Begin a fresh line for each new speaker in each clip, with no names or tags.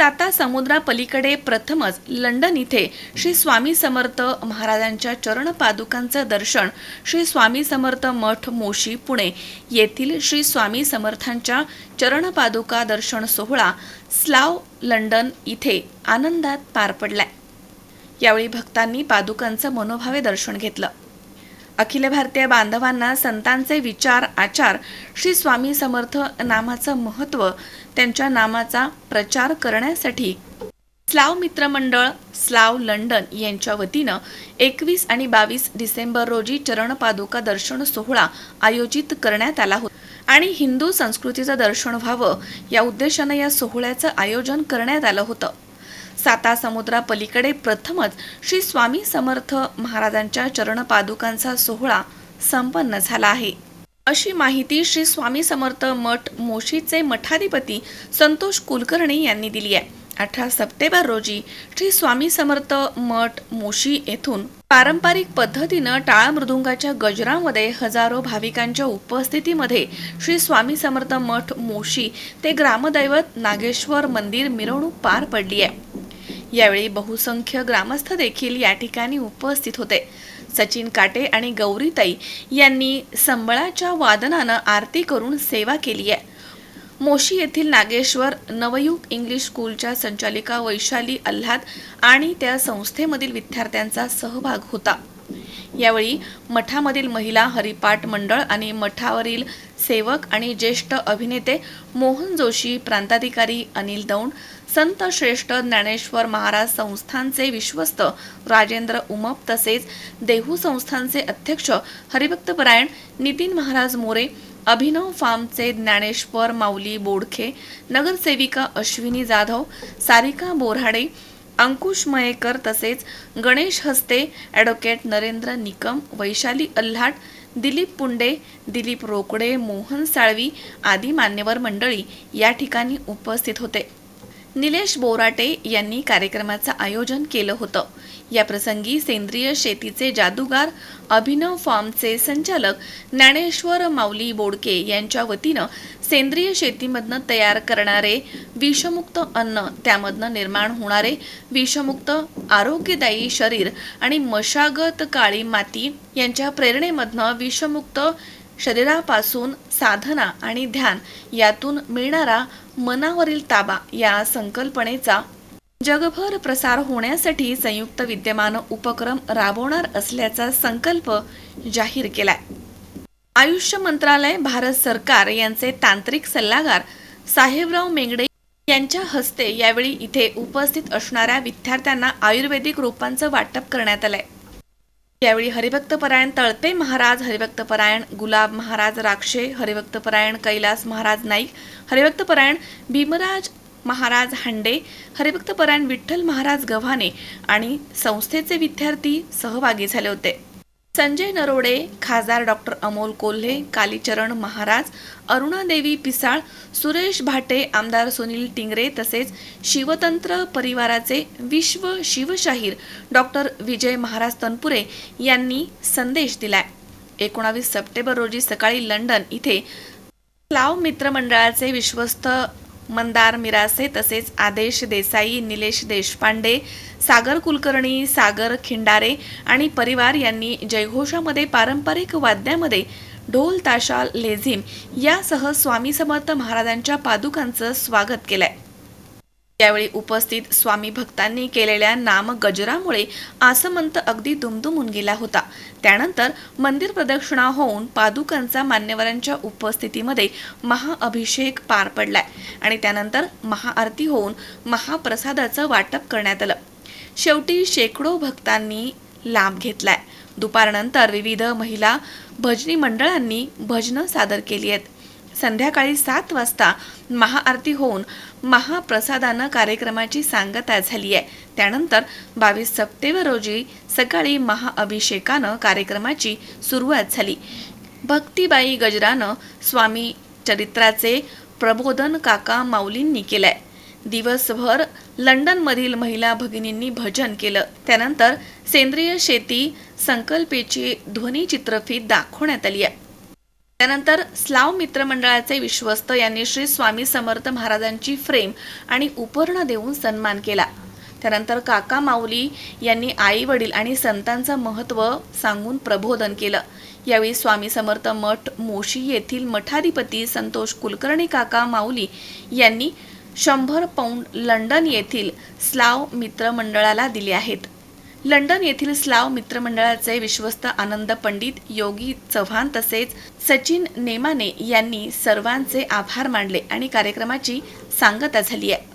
आता समुद्रापलीकडे प्रथमच लंडन इथे श्री स्वामी समर्थ महाराजांच्या चरण पादुकांचं दर्शन. श्री स्वामी समर्थ मठ मोशी पुणे येथील श्री स्वामी समर्थांच्या चरण पादुका दर्शन सोहळा स्लाव लंडन इथे आनंदात पार पडलाय. यावेळी भक्तांनी पादुकांचं मनोभावे दर्शन घेतलं. अखिल भारतीय बांधवांना संतांचे विचार आचार श्री स्वामी समर्थ नामाचं महत्त्व त्यांच्या नामाचा प्रचार करण्यासाठी. स्लाव मित्रमंडळ स्लाव लंडन यांच्या वतीनं एकवीस आणि बावीस डिसेंबर रोजी चरणपादुका दर्शन सोहळा आयोजित करण्यात आला होता. आणि हिंदू संस्कृतीचं दर्शन व्हावं या उद्देशानं या सोहळ्याचं आयोजन करण्यात आलं होतं. साता समुद्रापलीकडे प्रथमच श्री स्वामी समर्थ महाराजांच्या चरणपादुकांचा सोहळा संपन्न झाला आहे. अशी माहिती श्री स्वामी समर्थ मठ मोशीचे मठाधिपती संतोष कुलकर्णी यांनी दिली आहे. अठरा सप्टेंबर रोजी श्री स्वामी समर्थ मठ मोशी येथून पारंपरिक पद्धतीनं टाळ मृदुंगाच्या गजरामध्ये हजारो भाविकांच्या उपस्थितीमध्ये श्री स्वामी समर्थ मठ मोशी ते ग्रामदैवत नागेश्वर मंदिर मिरवणूक पार पडली आहे. यावेळी बहुसंख्य ग्रामस्थ देखील या ठिकाणी उपस्थित होते. सचिन काटे आणि गौरीताई यांनी संबळाच्या वादनानं आरती करून सेवा केली आहे. मोशी येथील नागेश्वर नवयुग इंग्लिश स्कूलच्या संचालिका वैशाली अल्हाद आणि त्या संस्थेमधील विद्यार्थ्यांचा सहभाग होता. यावेळी मठामधील महिला हरिपाठ मंडळ आणि मठावरील सेवक आणि ज्येष्ठ अभिनेते मोहन जोशी प्रांताधिकारी अनिल दौंड संत श्रेष्ठ ज्ञानेश्वर महाराज संस्थानचे विश्वस्त राजेंद्र उमप तसेच देहू संस्थानचे अध्यक्ष हरिभक्तपरायण नितीन महाराज मोरे अभिनव फार्मचे ज्ञानेश्वर माऊली बोडखे नगरसेविका अश्विनी जाधव सारिका बोराडे अंकुश मयेकर तसेच गणेश हस्ते ॲडव्होकेट नरेंद्र निकम वैशाली अल्हाट दिलीप पुंडे दिलीप रोकडे मोहन साळवी आदी मान्यवर मंडळी या ठिकाणी उपस्थित होते. निलेश बोराटे यांनी कार्यक्रमाचं आयोजन केलं होतं. या प्रसंगी सेंद्रिय शेतीचे जादूगार अभिनव फार्मचे संचालक ज्ञानेश्वर माऊली बोडके यांच्या वतीनं सेंद्रिय शेतीमधनं तयार करणारे विषमुक्त अन्न त्यामधनं निर्माण होणारे विषमुक्त आरोग्यदायी शरीर आणि मशागत काळी माती यांच्या प्रेरणेमधनं विषमुक्त शरीरापासून साधना आणि ध्यान यातून मिळणारा मनावरील ताबा या संकल्पनेचा जगभर प्रसार होण्यासाठी संयुक्त विद्यमान उपक्रम राबवणार असल्याचा संकल्प जाहीर केलाय. आयुष्य मंत्रालय भारत सरकार यांचे तांत्रिक सल्लागार साहेबराव मेंगडे यांच्या हस्ते यावेळी इथे उपस्थित असणाऱ्या विद्यार्थ्यांना आयुर्वेदिक रोपांचं वाटप करण्यात आलंय. यावेळी हरिभक्तपरायण तळपे महाराज हरिभक्तपरायण गुलाब महाराज राक्षे हरिभक्तपरायण कैलास महाराज नाईक हरिभक्तपरायण भीमराज महाराज हांडे हरिभक्तपरायण विठ्ठल महाराज गव्हाणे आणि संस्थेचे विद्यार्थी सहभागी झाले होते. संजय नरोडे खासदार डॉक्टर अमोल कोल्हे कालीचरण महाराज अरुणादेवी पिसाळ सुरेश भाटे आमदार सुनील टिंगरे तसेच शिवतंत्र परिवाराचे विश्व शिवशाहीर डॉक्टर विजय महाराज तनपुरे यांनी संदेश दिलाय. एकोणावीस सप्टेंबर रोजी सकाळी लंडन इथे क्लाव मित्रमंडळाचे विश्वस्त मंदार मिरासे तसेच आदेश देसाई निलेश देशपांडे सागर कुलकर्णी सागर खिंडारे आणि परिवार यांनी जयघोषामध्ये पारंपरिक वाद्यामध्ये ढोल ताशा लेझिम यासह स्वामी समर्थ महाराजांच्या पादुकांचं स्वागत केलंय. यावेळी उपस्थित स्वामी भक्तांनी केलेल्या नाम गजरामुळे आसमंत अगदी दुमदुमून गेला होता. त्यानंतर मंदिर प्रदक्षिणा होऊन पादुकांचा मान्यवरांच्या उपस्थितीमध्ये महाअभिषेक पार पडलाय आणि त्यानंतर महाआरती होऊन महाप्रसादाचं वाटप करण्यात आलं. शेवटी शेकडो भक्तांनी लाभ घेतलाय. दुपारनंतर विविध महिला भजनी मंडळांनी भजनं सादर केली आहेत. संध्याकाळी सात वाजता महाआरती होऊन महाप्रसादानं कार्यक्रमाची सांगता झाली आहे. त्यानंतर बावीस सप्टेंबर रोजी सकाळी महाअभिषेकानं कार्यक्रमाची सुरुवात झाली. भक्तीबाई गजरानं स्वामी चरित्राचे प्रबोधन काका माऊलींनी केलंय. दिवसभर लंडनमधील महिला भगिनींनी भजन केलं. त्यानंतर सेंद्रिय शेती संकल्पेची ध्वनिचित्रफीत दाखवण्यात आली आहे. त्यानंतर स्लाव मित्रमंडळाचे विश्वस्त यांनी श्री स्वामी समर्थ महाराजांची फ्रेम आणि उपर्ण देऊन सन्मान केला. त्यानंतर काका माऊली यांनी आई वडील आणि संतांचं महत्त्व सांगून प्रबोधन केलं. यावेळी स्वामी समर्थ मठ मोशी येथील मठाधिपती संतोष कुलकर्णी काका माऊली यांनी शंभर पौंड लंडन येथील स्लाव मित्रमंडळाला दिले आहेत. लंडन येथील स्लाव मित्रमंडळाचे विश्वस्त आनंद पंडित योगी चव्हाण तसेच सचिन नेमाने यांनी सर्वांचे आभार मानले आणि कार्यक्रमाची सांगता झाली आहे.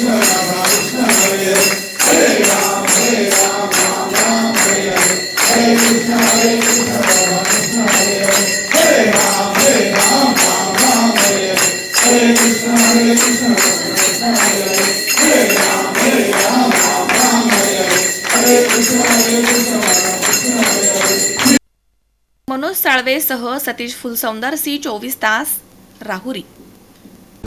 साळवेसह सतीश फुलसौंदर सी चोवीस तास राहुरी